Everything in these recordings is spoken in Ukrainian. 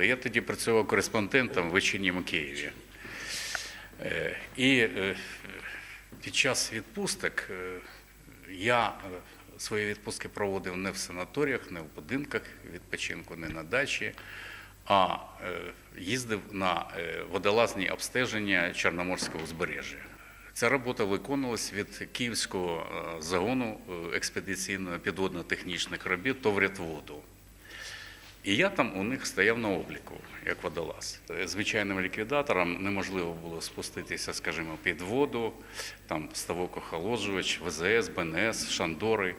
виникли. Я тоді працював кореспондентом в вечірньому Києві. Е, І е, під час відпусток е, я свої відпустки проводив не в санаторіях, не в будинках відпочинку, не на дачі, а їздив на водолазні обстеження Чорноморського узбережжя. Ця робота виконувалась від Київського загону експедиційно підводно-технічних робіт «Товрятводу». І я там у них стояв на обліку, як водолаз. Звичайним ліквідаторам неможливо було спуститися, скажімо, під воду, там ставок охолоджувач, ВЗС, БНС, Шандори,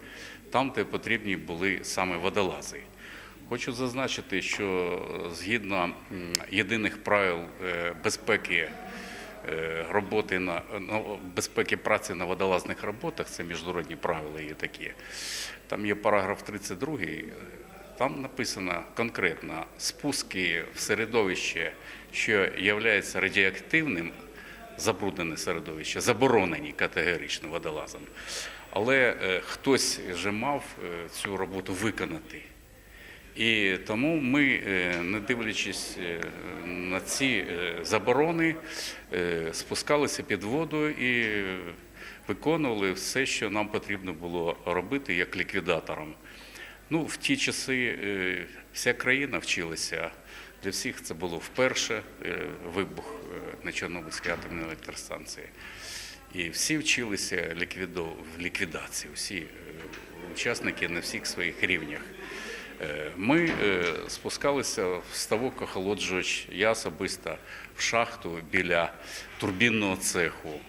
там, де потрібні були саме водолази. Хочу зазначити, що згідно єдиних правил е, безпеки е, роботи на ну, безпеки праці на водолазних роботах, це міжнародні правила є такі. Там є параграф 32, там написано конкретно спуски в середовище, що є радіоактивним, забруднене середовище, заборонені категорично водолазом. Але е, хтось же мав е, цю роботу виконати. І тому ми, е, не дивлячись на ці заборони, спускалися під воду і виконували все, що нам потрібно було робити як ліквідаторам. Ну, в ті часи е, вся країна вчилася. Для всіх це було вперше е, вибух е, на Чорнобильській атомній електростанції. І всі вчилися в ліквідації, всі учасники на всіх своїх рівнях. Ми спускалися в ставок охолоджувач, я особисто в шахту біля турбінного цеху,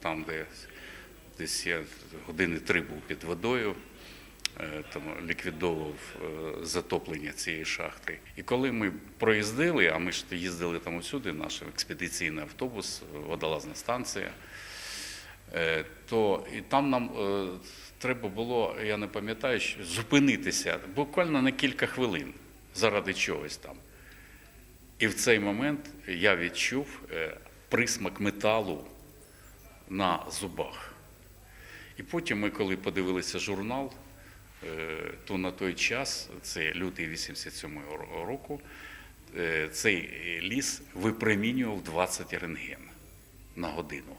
там, де десь я години три був під водою, там ліквідовував е, затоплення цієї шахти. І коли ми проїздили, а ми ж їздили там усюди, наш експедиційний автобус, водолазна станція, Е, то і там нам е, треба було, я не пам'ятаю, зупинитися буквально на кілька хвилин заради чогось там. І в цей момент я відчув е, присмак металу на зубах. І потім ми, коли подивилися журнал, е, то на той час, це лютий 87-го року, е, цей ліс випромінював 20 рентген на годину.